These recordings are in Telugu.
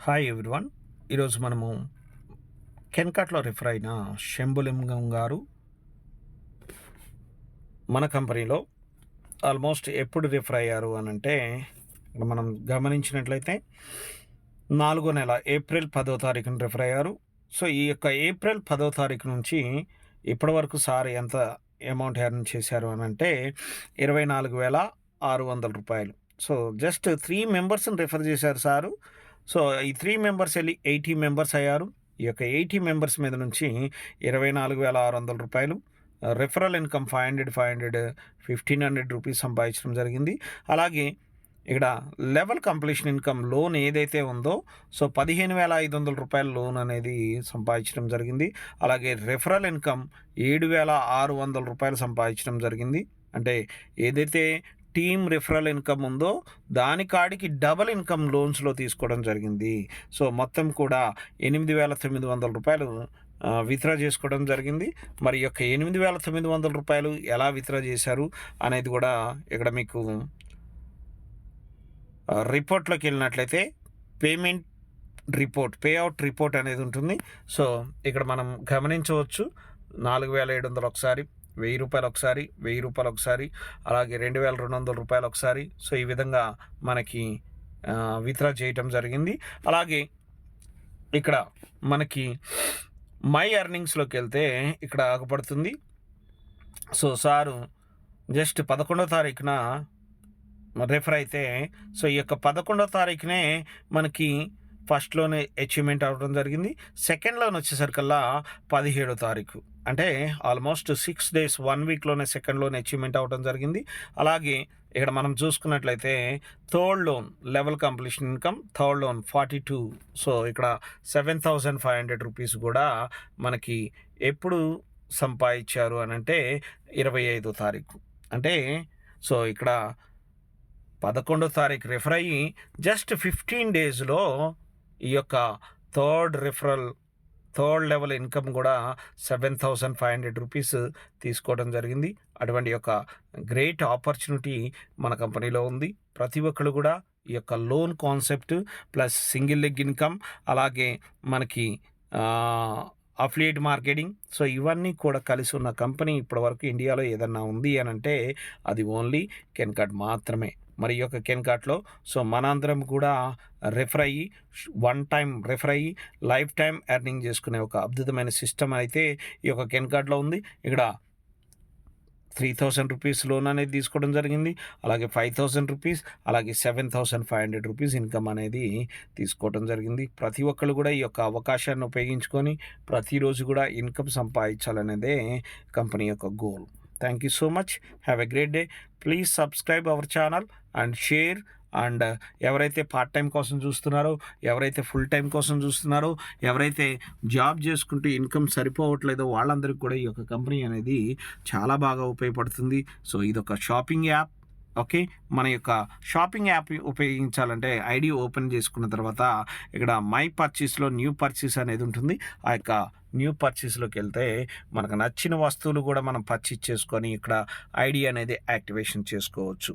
హాయ్ ఎవ్రీవన్ ఈరోజు మనము కెన్కట్లో రిఫర్ అయిన శంభులింగం గారు మన కంపెనీలో ఆల్మోస్ట్ ఎప్పుడు రిఫర్ అయ్యారు అని అంటే ఇక్కడ మనం గమనించినట్లయితే నాలుగో నెల ఏప్రిల్ పదో తారీఖున రిఫర్ అయ్యారు. సో ఈ యొక్క ఏప్రిల్ పదో తారీఖు నుంచి ఇప్పటి వరకు సార్ ఎంత అమౌంట్ ఎర్న్ చేశారు అని అంటే ఇరవై నాలుగు వేల ఆరు వందల రూపాయలు. సో జస్ట్ త్రీ మెంబర్స్ని రిఫర్ చేశారు సారు. సో ఈ త్రీ మెంబర్స్ వెళ్ళి ఎయిటీ మెంబర్స్ అయ్యారు. ఈ యొక్క ఎయిటీ మెంబర్స్ మీద నుంచి ఇరవై నాలుగు వేల ఆరు వందల రూపాయలు referral income five hundred five hundred fifteen hundred rupees సంపాదించడం జరిగింది. అలాగే ఇక్కడ లెవెల్ కంప్లీషన్ ఇన్కమ్ లోన్ ఏదైతే ఉందో సో పదిహేను వేల ఐదు వందల రూపాయల లోన్ అనేది సంపాదించడం జరిగింది. అలాగే రెఫరల్ ఇన్కమ్ ఏడు వేల ఆరు వందల రూపాయలు సంపాదించడం జరిగింది. అంటే ఏదైతే టీమ్ రిఫరల్ ఇన్కమ్ ఉందో దాని కాడికి డబల్ ఇన్కమ్ లోన్స్లో తీసుకోవడం జరిగింది. సో మొత్తం కూడా ఎనిమిది వేల తొమ్మిది వందల రూపాయలు విత్డ్రా చేసుకోవడం జరిగింది. మరి యొక్క ఎనిమిది వేల తొమ్మిది వందల రూపాయలు ఎలా విత్డ్రా చేశారు అనేది కూడా ఇక్కడ మీకు రిపోర్ట్లోకి వెళ్ళినట్లయితే payment report pay out report అనేది ఉంటుంది. సో ఇక్కడ మనం గమనించవచ్చు. నాలుగు వేల ఏడు వందలు ఒకసారి వెయ్యి రూపాయలు ఒకసారి వెయ్యి రూపాయలు ఒకసారి అలాగే రెండు వేల రెండు వందల రూపాయలు ఒకసారి. సో ఈ విధంగా మనకి విత్డ్రా చేయటం జరిగింది. అలాగే ఇక్కడ మనకి మై ఎర్నింగ్స్లోకి వెళ్తే ఇక్కడ ఆగపడుతుంది. సో సారు జస్ట్ పదకొండో తారీఖున రెఫర్ అయితే సో ఈ యొక్క పదకొండో తారీఖునే మనకి ఫస్ట్లోనే అచీవ్మెంట్ అవ్వడం జరిగింది. సెకండ్లోనే వచ్చేసరికల్లా పదిహేడో తారీఖు. అంటే ఆల్మోస్ట్ సిక్స్ డేస్ వన్ వీక్లోనే సెకండ్లోనే అచీవ్మెంట్ అవ్వడం జరిగింది. అలాగే ఇక్కడ మనం చూసుకున్నట్లయితే third loan level completion income third loan forty two. So ఇక్కడ seven thousand five hundred rupees కూడా మనకి ఎప్పుడు సంపాదించారు అని అంటే ఇరవై ఐదో తారీఖు. అంటే సో ఇక్కడ పదకొండో తారీఖు రిఫర్ అయ్యి జస్ట్ ఫిఫ్టీన్ డేస్లో ఈ యొక్క third referral third level income కూడా seven thousand five hundred rupees తీసుకోవడం జరిగింది. అటువంటి యొక్క గ్రేట్ ఆపర్చునిటీ మన కంపెనీలో ఉంది. ప్రతి ఒక్కరు కూడా ఈ యొక్క loan concept plus single leg income అలాగే మనకి అఫిలియేట్ మార్కెటింగ్. సో ఇవన్నీ కూడా కలిసి ఉన్న కంపెనీ ఇప్పటివరకు ఇండియాలో ఏదన్నా ఉంది అని అంటే అది ఓన్లీ కెన్కట్ మాత్రమే. మరి ఈ యొక్క కెన్కాట్లో. సో మనందరం కూడా రెఫర్ అయ్యి వన్ టైం రెఫర్ అయ్యి లైఫ్ టైం ఎర్నింగ్ చేసుకునే ఒక అద్భుతమైన సిస్టమ్ అయితే ఈ యొక్క కెన్కాట్లో ఉంది. ఇక్కడ త్రీ థౌసండ్ రూపీస్ లోన్ అనేది తీసుకోవడం జరిగింది. అలాగే ఫైవ్ థౌసండ్ రూపీస్ అలాగే seven thousand five hundred rupees income అనేది తీసుకోవడం జరిగింది. ప్రతి ఒక్కరు కూడా ఈ యొక్క అవకాశాన్ని ఉపయోగించుకొని ప్రతిరోజు కూడా ఇన్కమ్ సంపాదించాలనేదే కంపెనీ యొక్క goal thank you so much have a great day please subscribe our channel and share and ఎవరైతే పార్ట్ టైం కోసం చూస్తున్నారో ఎవరైతే ఫుల్ టైం కోసం చూస్తున్నారో ఎవరైతే జాబ్ చేసుకుంటూ ఇన్కమ్ సరిపోవట్లేదో వాళ్ళందరికీ కూడా ఈ యొక్క కంపెనీ అనేది చాలా బాగా ఉపయోగపడుతుంది. సో ఇది ఒక షాపింగ్ యాప్ ఓకే మన యొక్క షాపింగ్ యాప్ ఉపయోగించాలంటే ఐడి ఓపెన్ చేసుకున్న తర్వాత ఇక్కడ మై పర్చేస్లో న్యూ పర్చేస్ అనేది ఉంటుంది. ఆ యొక్క న్యూ పర్చేస్లోకి వెళ్తే మనకు నచ్చిన వస్తువులు కూడా మనం పర్చేస్ చేసుకొని ఇక్కడ ఐడి అనేది యాక్టివేషన్ చేసుకోవచ్చు.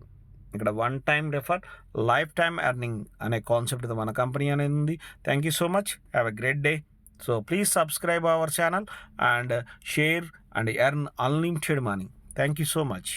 ఇక్కడ one time refer life time earning అనే కాన్సెప్ట్ మన కంపెనీ అనేది ఉంది. Thank you so much. Have a great day. So please subscribe our channel and share and earn unlimited money. Thank you so much.